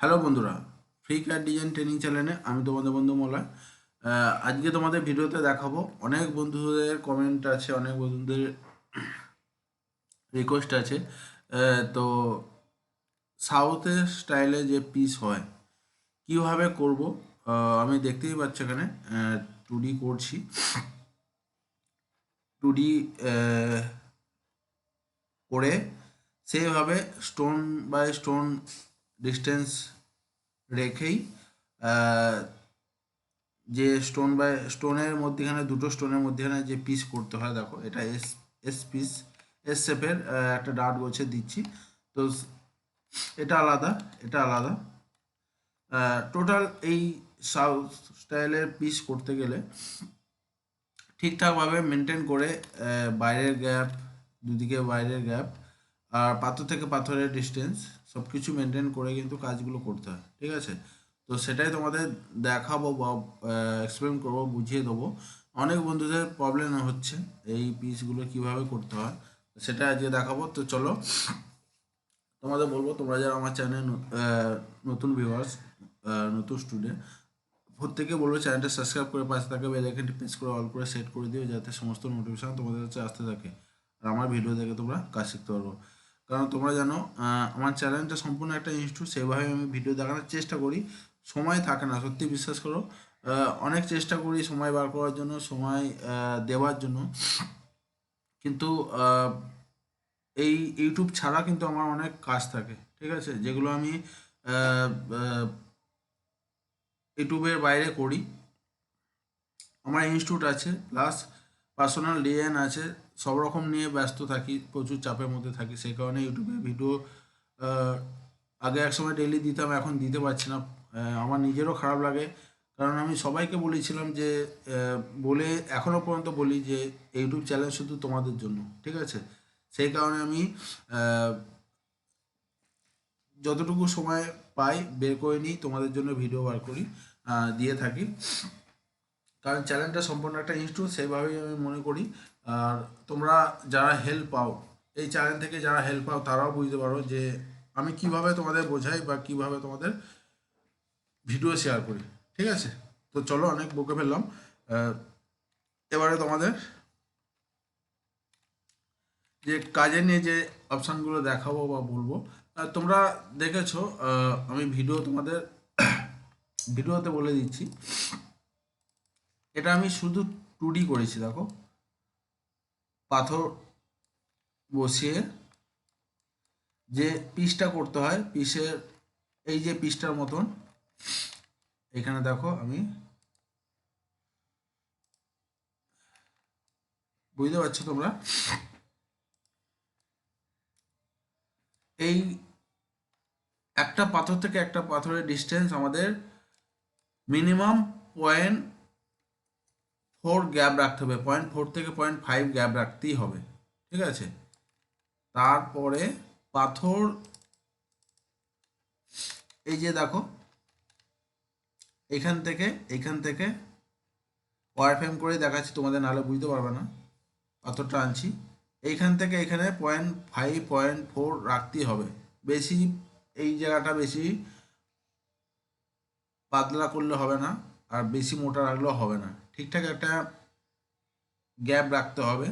Hello বন্ধুরা free কার design training চ্যানেলে আমি তোমাদের বন্ধু মোলা আজকে তোমাদের ভিডিওতে দেখাবো, অনেক বন্ধুদের কমেন্ট আছে, অনেক বন্ধুদের রিকোয়েস্ট আছে। তো সাউথের স্টাইলে যে পিস হয়, কীভাবে করব আমি দেখতেই পাচ্ছি এখানে টু ডি করছি। টু ডি করে সেইভাবে স্টোন বাই স্টোন ডিস্টেন্স রেখেই যে স্টোন বাই স্টোনের মধ্যেখানে, দুটো স্টোনের মধ্যেখানে যে পিস করতে হয়, দেখো, এটা এস এস পিস এস শেপের একটা ডাট গোছে দিচ্ছি। তো এটা আলাদা এটা আলাদা। টোটাল এই সাউথ স্টাইলের পিস করতে গেলে ঠিকঠাকভাবে মেনটেন করে বাইরের গ্যাপ দুদিকে বাইরের গ্যাপ আর পাথর থেকে পাথরের ডিস্টেন্স সব কিছু মেনটেন করে কিন্তু কাজগুলো করতে হয়, ঠিক আছে? তো সেটাই তোমাদের দেখাবো বা এক্সপ্লেন করব, বুঝিয়ে দেবো। অনেক বন্ধুদের প্রবলেম হচ্ছে এই পিসগুলো কীভাবে করতে হয়, সেটা আজকে দেখাবো। তো চলো, তোমাদের বলব, তোমরা যারা আমার চ্যানেল নতুন ভিউয়ার্স নতুন স্টুডেন্ট প্রত্যেকে বলব চ্যানেলটা সাবস্ক্রাইব করে পাশে থাকা বেল প্রেস করে অল করে সেট করে দিও, যাতে সমস্ত নোটিফিকেশন তোমাদের কাছে আসতে থাকে। আর আমার ভিডিও দেখে তোমরা কাজ শিখতে পারব। কারণ তোমরা জানো আমার চ্যানেলটা সম্পূর্ণ একটা ইনস্টিটিউট সেভাবে আমি ভিডিও দেখানোর চেষ্টা করি। সময় থাকে না, সত্যি বিশ্বাস করো। অনেক চেষ্টা করি সময় বার করার জন্য, সময় দেওয়ার জন্য। কিন্তু এই ইউটিউব ছাড়া কিন্তু আমার অনেক কাজ থাকে, ঠিক আছে? যেগুলো আমি ইউটিউবের বাইরে করি। আমার ইনস্টিটিউট আছে প্লাস পার্সোনাল ডিজাইন আছে সব রকম নিয়ে ব্যস্ত থাকি, প্রচুর চাপের মধ্যে থাকি। সেই কারণে ইউটিউবে ভিডিও আগে এক সময় ডেইলি দিতাম, এখন দিতে পারছি না। আমার নিজেরও খারাপ লাগে। কারণ আমি সবাইকে বলেছিলাম যে বলে এখনও পর্যন্ত বলি যে ইউটিউব চ্যানেল শুধু তোমাদের জন্য, ঠিক আছে? সেই কারণে আমি যতটুকু সময় পাই বের করে নিই, তোমাদের জন্য ভিডিও বার করি দিয়ে থাকি। কারণ চ্যানেলটা সম্পূর্ণ একটা ইনস্টিটিউট সেইভাবেই আমি মনে করি। আর তোমরা যারা হেল্প পাও, এই চ্যানেল থেকে যারা হেল্প পাও, তারাও বুঝতে পারো যে আমি কীভাবে তোমাদের বোঝাই বা কীভাবে তোমাদের ভিডিও শেয়ার করি। ঠিক আছে? তো চলো অনেক বকে ফেললাম। এবারে তোমাদের যে কাজে নিয়ে যে অপশানগুলো দেখাবো বা বলব তোমরা দেখেছ আমি ভিডিও তোমাদের ভিডিওতে বলে দিচ্ছি। এটা আমি শুধু টুডি করেছি, দেখো। পাথর বসিয়ে যে পিসটা করতে হয়, পিসের এই যে পিসটার মতন, এখানে দেখো আমি বুঝতে পারছ তোমরা? এই একটা পাথর থেকে একটা পাথরের ডিস্টেন্স আমাদের মিনিমাম পয়েন্ট ফোর গ্যাপ রাখতে হবে, পয়েন্ট ফোর থেকে পয়েন্ট ফাইভ গ্যাপ রাখতেই হবে, ঠিক আছে? তারপরে পাথর, এই যে দেখো, এখান থেকে এখান থেকে ওয়ার ফ্রেম করে দেখাচ্ছি, তোমাদের নাহলে বুঝতে পারবে না পাথরটা আনছি এইখান থেকে এখানে পয়েন্ট ফাইভ, পয়েন্ট ফোর রাখতেই হবে। বেশি, এই জায়গাটা বেশি পাতলা করলে হবে না, আর বেশি মোটা রাখলেও হবে না। ঠিকঠাক একটা গ্যাপ রাখতে হবে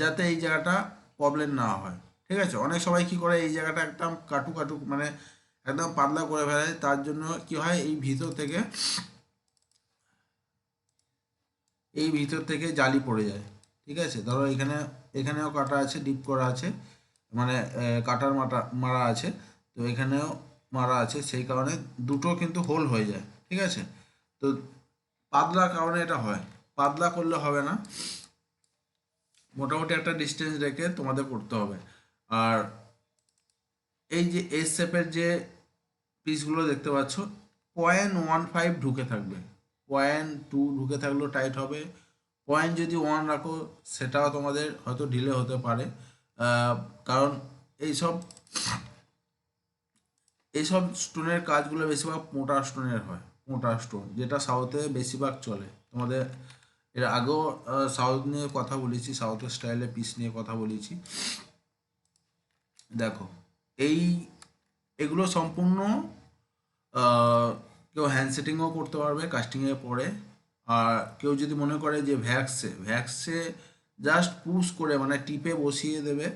যাতে এই জায়গাটা প্রবলেম না হয়, ঠিক আছে? অনেক সবাই কি করে, এই জায়গাটা একদম কাটু কাটু মানে একদম পাতলা করে ফেলে, তার জন্য কি হয়, এই ভিতর থেকে, এই ভিতর থেকে জালি পড়ে যায়, ঠিক আছে? ধরো এখানে, এখানেও কাটা আছে ডিপ করা আছে মানে কাটার মাটা, মারা আছে, তো এখানেও মারা আছে, সেই কারণে দুটো কিন্তু হোল হয়ে যায়, ঠিক আছে? তো পাতলার কারণে এটা হয়। পাতলা করলে হবে না। মোটামুটি একটা ডিস্টেন্স রেখে তোমাদের করতে হবে। আর এই যে এস শেপের যে পিসগুলো দেখতে পাচ্ছ পয়েন্ট ওয়ান ফাইভ ঢুকে থাকবে। পয়েন্ট টু ঢুকে থাকলেও টাইট হবে। পয়েন্ট যদি ওয়ান রাখো, সেটাও তোমাদের হয়তো ঢিলে হতে পারে। কারণ এইসব এইসব স্টোনের কাজগুলো বেশিরভাগ মোটা স্টোনের হয়। মোটা স্টোন যেটা সাউথে বেশিরভাগ চলে। তোমাদের এর আগেও সাউথ নিয়ে কথা বলেছি সাউথের স্টাইলে পিস নিয়ে কথা বলেছি। দেখো, এই, এগুলো সম্পূর্ণ কেউ হ্যান্ড সেটিংও করতে পারবে কাস্টিংয়ের পরে। আর কেউ যদি মনে করে যে ভ্যাক্সে ভ্যাক্সে জাস্ট পুশ করে মানে টিপে বসিয়ে দেবে,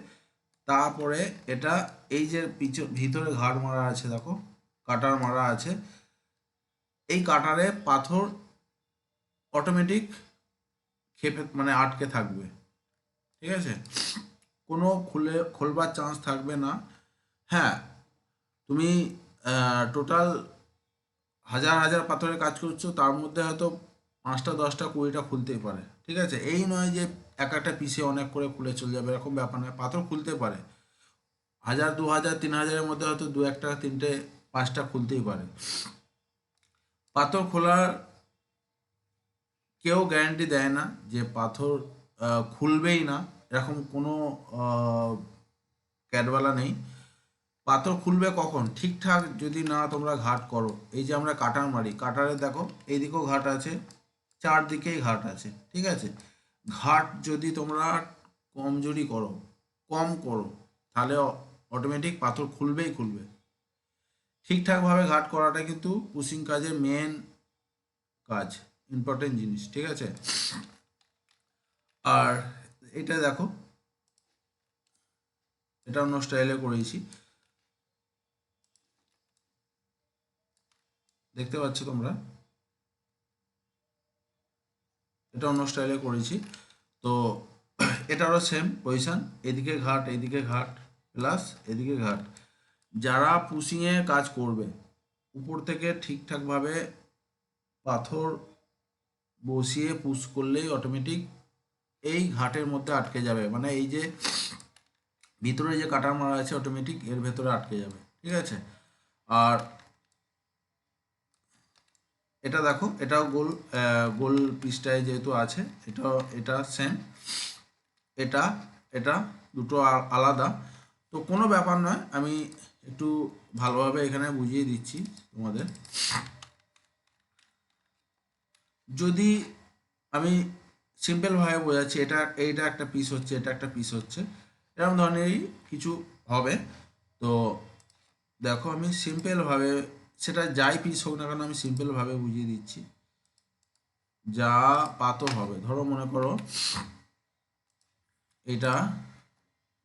তারপরে এটা, এই যে পিছন ভিতরে ঘাট মারা আছে, দেখো, কাটার মারা আছে এই কাটারে পাথর অটোমেটিক খেপে মানে আটকে থাকবে। ঠিক আছে? কোনো খুলে, খোলবার চান্স থাকবে না। হ্যাঁ তুমি টোটাল হাজার হাজার পাথরের কাজ করছ, তার মধ্যে হয়তো পাঁচটা, দশটা, কুড়িটা খুলতেই পারে। ঠিক আছে? এই নয় যে এক একটা পিসে অনেক করে খুলে চলে যাবে, এরকম ব্যাপার নয়। পাথর খুলতে পারে। হাজার দু হাজার তিন হাজারের মধ্যে হয়তো দু একটা, তিনটে, পাঁচটা খুলতেই পারে। পাথর খোলার কেউ গ্যারান্টি দেয় না যে পাথর খুলবেই না। এরকম কোনো ক্যাটবালা নেই। পাথর খুলবে কখন? ঠিকঠাক যদি না তোমরা ঘাট করো। এই যে আমরা কাটার মারি, কাটারে দেখো, এইদিকেও ঘাট আছে, চারদিকেই ঘাট আছে, ঠিক আছে? ঘাট যদি তোমরা কমজোরি করো, কম করো, তাহলে অটোমেটিক পাথর খুলবেই খুলবে। ঠিকঠাকভাবে ঘাট করাটা কিন্তু পুশিং কাজের মেন কাজ ইম্পর্টেন্ট জিনিস, ঠিক আছে? আর এটা দেখো, এটা অন্য স্টাইলে করেছি। দেখতে পাচ্ছ তোমরা? এটা অন্য স্টাইলে করেছি। তো এটারও সেম পজিশন এদিকে ঘাট এদিকে ঘাট প্লাস এদিকে ঘাট। যারা পুশিংয়ে কাজ করবে, উপর থেকে ঠিকঠাকভাবে পাথর বসিয়ে পুশ করলেই অটোমেটিক এই ঘাটের মধ্যে আটকে যাবে। মানে এই যে ভিতরে যে কাটার মারা আছে অটোমেটিক এর ভেতরে আটকে যাবে। ঠিক আছে? আর এটা দেখো, এটাও গোল গোল পিসটায় যেহেতু আছে এটাও এটা সেম এটা এটা দুটো আলাদা। তো কোনো ব্যাপার নয়, আমি একটু ভালোভাবে এখানে বুঝিয়ে দিচ্ছি তোমাদের। যদি আমি সিম্পলভাবে বোঝাচ্ছি, এটা, এইটা একটা পিস হচ্ছে, এটা একটা পিস হচ্ছে, এরকম ধরনেরই কিছু হবে। তো দেখো, আমি সিম্পলভাবে সেটা যাই পিস হোক না কেন, আমি সিম্পলভাবে বুঝিয়ে দিচ্ছি। যা পাথর হবে। ধরো, মনে করো, এটা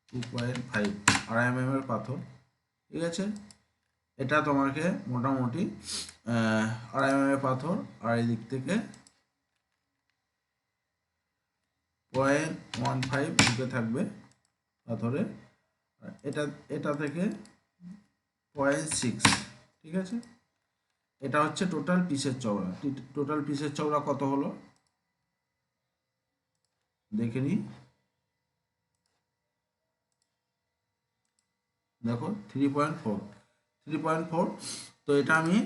টু পয়েন্ট ফাইভ আড়াই এম এর পাথর। ঠিক আছে? এটা তোমাকে মোটামুটি আড়াই এম পাথর, আর এই দিক থেকে পয়েন্ট ওয়ান ফাইভ ঢুকে থাকবে পাথরে। এটা এটা থেকে পয়েন্ট সিক্স ঠিক আছে? এটা হচ্ছে টোটাল পিসের চওড়া। টোটাল পিসের চওড়া কত হলো? দেখে নিই। দেখো three point four three point four তো এটা আমি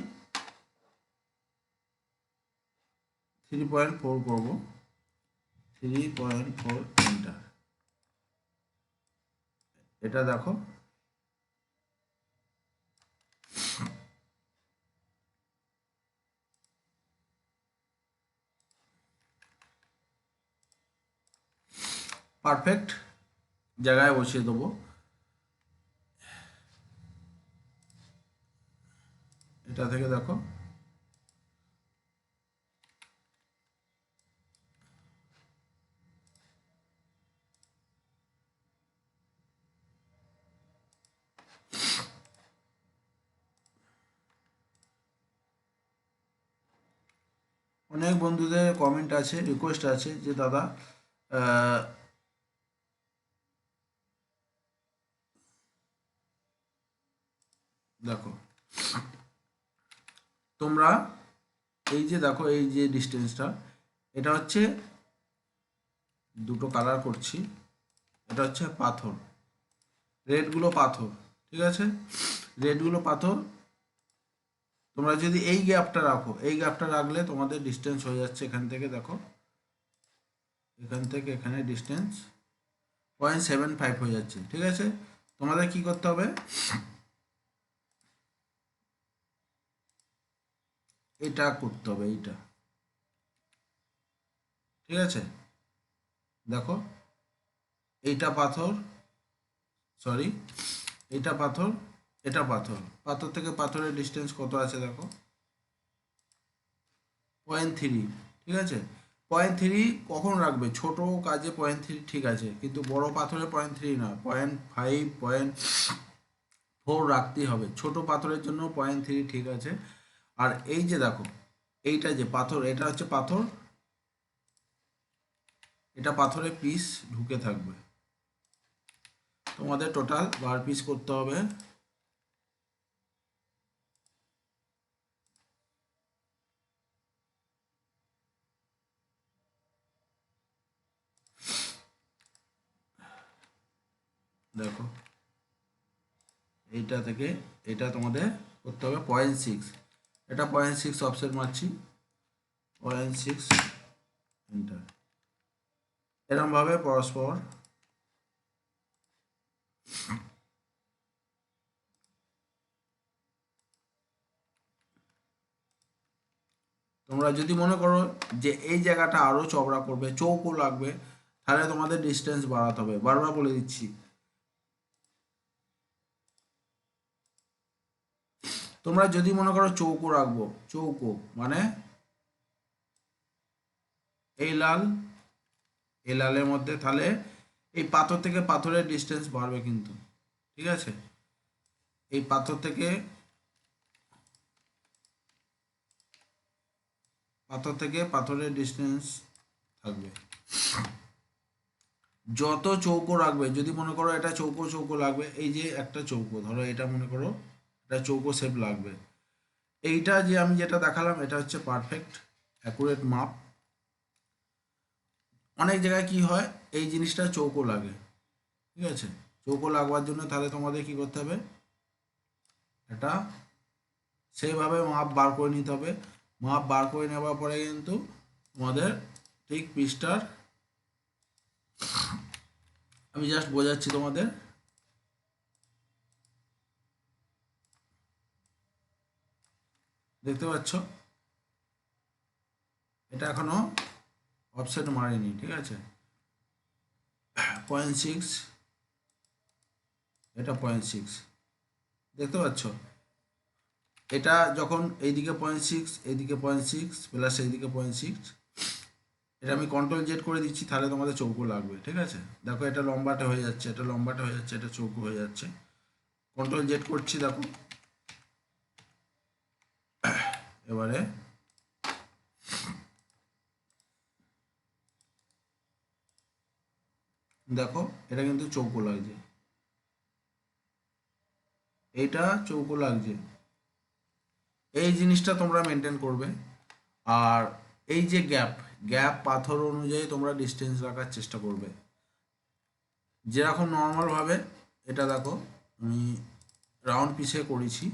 থ্রি পয়েন্ট ফোর করব। থ্রি পয়েন্ট ফোর এন্টার এটা দেখো। পারফেক্ট জায়গায় বসিয়ে দেবো। এটা থেকে দেখো। অনেক বন্ধুদের কমেন্ট আছে রিকোয়েস্ট আছে যে দাদা দেখো। তোমরা এই যে দেখো, এই যে ডিস্টেন্সটা এটা হচ্ছে দুটো কালার করছি। এটা হচ্ছে পাথর। রেডগুলো পাথর, ঠিক আছে? রেডগুলো পাথর। তোমরা যদি এই গ্যাপটা রাখো, এই গ্যাপটা রাখলে তোমাদের ডিস্টেন্স হয়ে যাচ্ছে এখান থেকে, দেখো। এখান থেকে এখানে ডিস্টেন্স পয়েন্ট সেভেন ফাইভ হয়ে যাচ্ছে, ঠিক আছে? তোমাদের কি করতে হবে? এটা করতে হবে, এইটা। ঠিক আছে? দেখো, এইটা পাথর সরি এটা পাথর এটা পাথর। পাথর থেকে পাথরের ডিস্টেন্স কত আছে দেখো? পয়েন্ট থ্রি ঠিক আছে? পয়েন্ট থ্রি কখন রাখবে? ছোট কাজে পয়েন্ট থ্রি ঠিক আছে, কিন্তু বড় পাথরে পয়েন্ট থ্রি না। পয়েন্ট ফাইভ পয়েন্ট ফোর রাখতেই হবে। ছোট পাথরের জন্য পয়েন্ট থ্রি ঠিক আছে। আর এই যে দেখো, এইটা যে পাথর, এটা হচ্ছে পাথর। এটা পাথরে পিস ঢুকে থাকবে। তোমাদের টোটাল বার পিস করতে হবে। দেখো, এইটা থেকে এটা তোমাদের করতে হবে পয়েন্ট সিক্স এটা পয়েন্ট সিক্স অফসেট মারছি। পয়েন্ট সিক্স এন্টার এরমভাবে পরস্পর তোমরা যদি মনে করো যে এই জায়গাটা আরও চওড়া করবে, চৌকো লাগবে, তাহলে তোমাদের ডিস্টেন্স বাড়াতে হবে। বারবার বলে দিচ্ছি। তোমরা যদি মনে করো চৌকো রাখব, চৌকো মানে এই লাল, এই লালের মধ্যে তাহলে এই পাথর থেকে পাথরের ডিস্টেন্স বাড়বে কিন্তু, ঠিক আছে? এই পাথর থেকে পাথর থেকে পাথরের ডিস্টেন্স থাকবে। যত চৌকো রাখবে, যদি মনে করো এটা চৌকো চৌকো লাগবে, এই যে একটা চৌকো, ধরো এটা মনে করো এটা চৌকো শেপ লাগবে। এইটা যে আমি যেটা দেখালাম, এটা হচ্ছে পারফেক্ট অ্যাকুরেট মাপ। অনেক জায়গায় কি হয়, এই জিনিসটা চৌকো লাগে। ঠিক আছে? চৌকো লাগবার জন্য তাহলে তোমাদের কি করতে হবে? এটা সেইভাবে মাপ বার করে নিতে হবে। মাপ বার করে নেওয়ার পরে কিন্তু তোমাদের ঠিক পিসটার আমি জাস্ট বোঝাচ্ছি তোমাদের। দেখতে পাচ্ছ? এটা এখনও অফসেট মারেনি, ঠিক আছে? পয়েন্ট সিক্স এটা পয়েন্ট সিক্স দেখতে পাচ্ছ? এটা যখন এইদিকে পয়েন্ট সিক্স এইদিকে পয়েন্ট সিক্স প্লাস এইদিকে পয়েন্ট সিক্স এটা আমি কন্ট্রোল জেড করে দিচ্ছি, তাহলে তোমাদের চৌকো লাগবে, ঠিক আছে? দেখো এটা লম্বাটা হয়ে যাচ্ছে, এটা লম্বাটা হয়ে যাচ্ছে, এটা চৌকো হয়ে যাচ্ছে। কন্ট্রোল জেড করছি, দেখো। এবারে দেখো, এটা কিন্তু চৌকো লাগছে। এইটা চৌকো লাগছে। এই জিনিসটা তোমরা মেনটেন করবে। আর এই যে গ্যাপ গ্যাপ পাথর অনুযায়ী তোমরা ডিস্টেন্স রাখার চেষ্টা করবে। যেরকম নর্মালভাবে এটা দেখো, আমি রাউন্ড পিসে করেছি।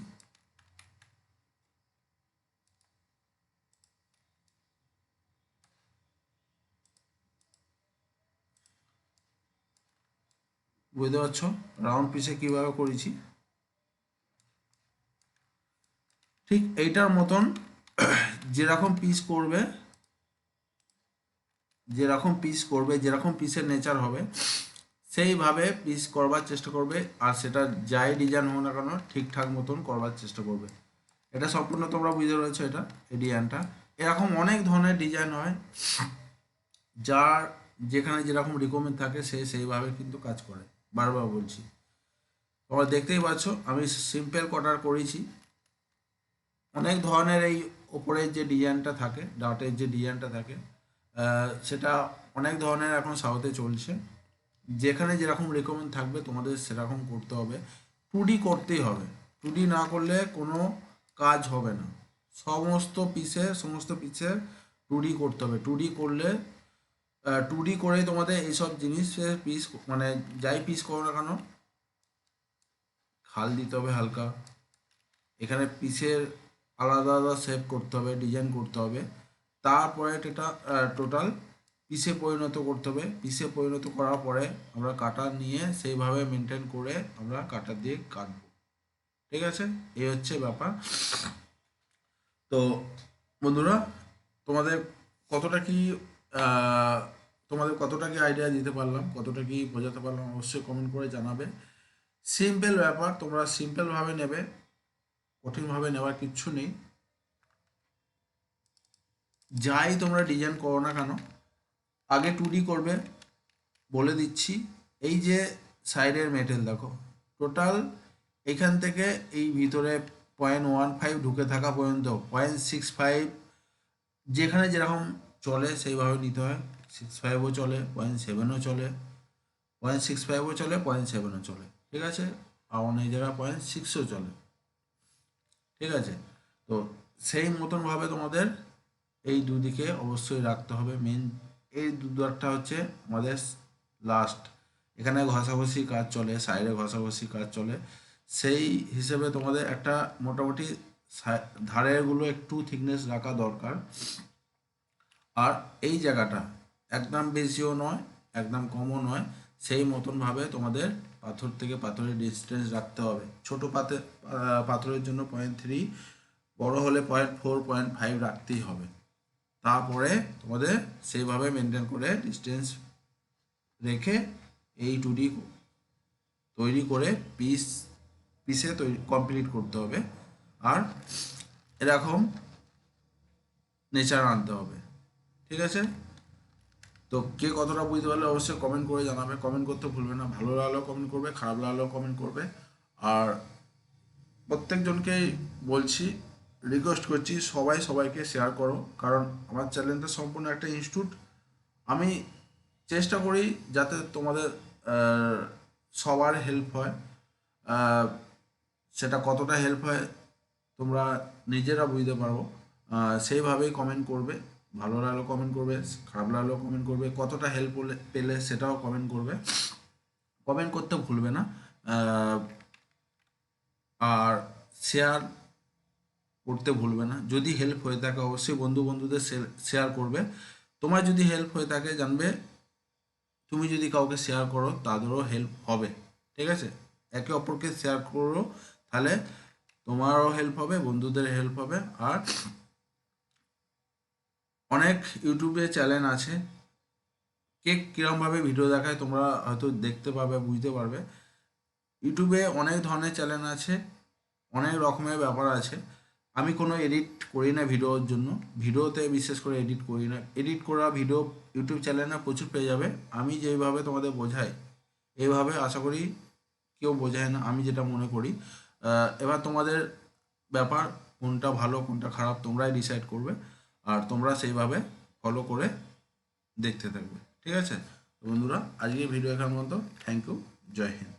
বুঝতে পারছ? রাউন্ড পিসে কীভাবে করেছি? ঠিক এইটার মতন যেরকম পিস করবে, যেরকম পিস করবে, যেরকম পিসের নেচার হবে, সেইভাবে পিস করবার চেষ্টা করবে আর সেটা যাই ডিজাইন হোক না কেন, ঠিকঠাক মতন করবার চেষ্টা করবে। এটা সম্পূর্ণ তোমরা বুঝতে রয়েছো এটা, এই ডিজাইনটা এরকম অনেক ধরনের ডিজাইন হয়, যার যেখানে যেরকম রিকমেন্ড থাকে, সে সেইভাবে কিন্তু কাজ করে। বারবার বলছি। তোমরা দেখতেই পাচ্ছ, আমি সিম্পল কটার করেছি। অনেক ধরনের এই ওপরের যে ডিজাইনটা থাকে ডাটের যে ডিজাইনটা থাকে সেটা অনেক ধরনের এখন সাউথে চলছে। যেখানে যেরকম রেকমেন্ড থাকবে, তোমাদের সেরকম করতে হবে। টু ডি করতেই হবে। টু ডি না করলে কোনো কাজ হবে না। সমস্ত পিসে সমস্ত পিসে টু ডি করতে হবে। টু ডি করলে টু ডি করে তোমাদের এইসব জিনিসের পিস মানে যাই পিস করো না কেন খাল দিতে হবে হালকা। এখানে পিসের আলাদা আলাদা শেপ করতে হবে ডিজাইন করতে হবে। তারপরে এটা টোটাল পিসে পরিণত করতে হবে। পিসে পরিণত করার পরে আমরা কাটার নিয়ে সেইভাবে মেনটেন করে আমরা কাটার দিয়ে কাটবো। ঠিক আছে? এই হচ্ছে ব্যাপার। তো বন্ধুরা, তোমাদের কতটা কি তোমাদের কতটা কি আইডিয়া দিতে পারলাম, কতটা কি বোঝাতে পারলাম, অবশ্যই কমেন্ট করে জানাবে। সিম্পল ব্যাপার, তোমরা সিম্পলভাবে নেবে কঠিনভাবে নেওয়ার কিচ্ছু নেই। যাই তোমরা ডিজাইন করো না কেন, আগে টু করবে, বলে দিচ্ছি। এই যে সাইডের মেটেল দেখো টোটাল এখান থেকে এই ভিতরে পয়েন্ট ওয়ান ফাইভ ঢুকে থাকা পর্যন্ত পয়েন্ট সিক্স ফাইভ যেখানে যেরকম চলে সেইভাবে নিতে হয়। সিক্স ফাইভও চলে পয়েন্ট সেভেনও চলে পয়েন্ট সিক্স ফাইভও চলে পয়েন্ট সেভেনও চলে, ঠিক আছে? আর অনেক জায়গায় পয়েন্ট সিক্সও চলে, ঠিক আছে? তো সেই মতনভাবে তোমাদের এই দুদিকে অবশ্যই রাখতে হবে। মেন এই দু দাগটা হচ্ছে আমাদের লাস্ট এখানে ঘষাঘষি কাজ চলে সাইডে ঘষাঘষি কাজ চলে। সেই হিসেবে তোমাদের একটা মোটামুটি ধারেরগুলো একটু থিকনেস রাখা দরকার। আর এই জায়গাটা একদম বেশিও নয়, একদম কমও নয়। সেই মতনভাবে তোমাদের পাথর থেকে পাথরের ডিস্টেন্স রাখতে হবে। ছোট পাতে পাথরের জন্য পয়েন্ট থ্রি বড় হলে পয়েন্ট ফোর পয়েন্ট ফাইভ রাখতেই হবে। তারপরে তোমাদের সেইভাবে মেনটেন করে ডিস্টেন্স রেখে এই টুডি তৈরি করে পিস পিসে তৈরি কমপ্লিট করতে হবে। আর এরকম নেচার আনতে হবে। ঠিক আছে? তো কে কতটা বুঝতে পারলে অবশ্যই কমেন্ট করে জানাবে। কমেন্ট করতে ভুলবে না। ভালো লাগলেও কমেন্ট করবে, খারাপ লাগলেও কমেন্ট করবে। আর প্রত্যেকজনকেই বলছি রিকোয়েস্ট করছি, সবাই সবাইকে শেয়ার করো। কারণ আমার চ্যানেলটা সম্পূর্ণ একটা ইনস্টিটিউট আমি চেষ্টা করি যাতে তোমাদের সবার হেল্প হয়। সেটা কতটা হেল্প হয় তোমরা নিজেরা বুঝতে পারো। সেইভাবেই কমেন্ট করবে। ভালো লাগলেও কমেন্ট করবে, খারাপ লাগলেও কমেন্ট করবে, কতটা হেল্প পেলে সেটাও কমেন্ট করবে। কমেন্ট করতে ভুলবে না। আর শেয়ার করতে ভুলবে না। যদি হেল্প হয়ে থাকে অবশ্যই বন্ধু বন্ধুদের শেয়ার করবে। তোমার যদি হেল্প হয়ে থাকে, জানবে তুমি যদি কাউকে শেয়ার করো, তাদেরও হেল্প হবে। ঠিক আছে? একে অপরকে শেয়ার করো, তাহলে তোমারও হেল্প হবে, বন্ধুদের হেল্প হবে। আর অনেক ইউটিউবে চ্যানেল আছে। কে কিরমভাবে ভিডিও দেখায় তোমরা হয়তো দেখতে পাবে, বুঝতে পারবে। ইউটিউবে অনেক ধরনের চ্যানেল আছে, অনেক রকমের ব্যাপার আছে। আমি কোনো এডিট করি না ভিডিওর জন্য। ভিডিওতে বিশেষ করে এডিট করি না। এডিট করা ভিডিও ইউটিউব চ্যানেলে প্রচুর পেয়ে যাবে। আমি যেইভাবে তোমাদের বোঝাই এইভাবে আশা করি কেউ বোঝায় না। আমি যেটা মনে করি এবার তোমাদের ব্যাপার, কোনটা ভালো, কোনটা খারাপ, তোমরাই ডিসাইড করবে। আর তোমরা সেইভাবে ফলো করে দেখতে থাকবে। ঠিক আছে? বন্ধুরা, আজকের ভিডিও এখান মতো। থ্যাংক ইউ জয় হিন্দ।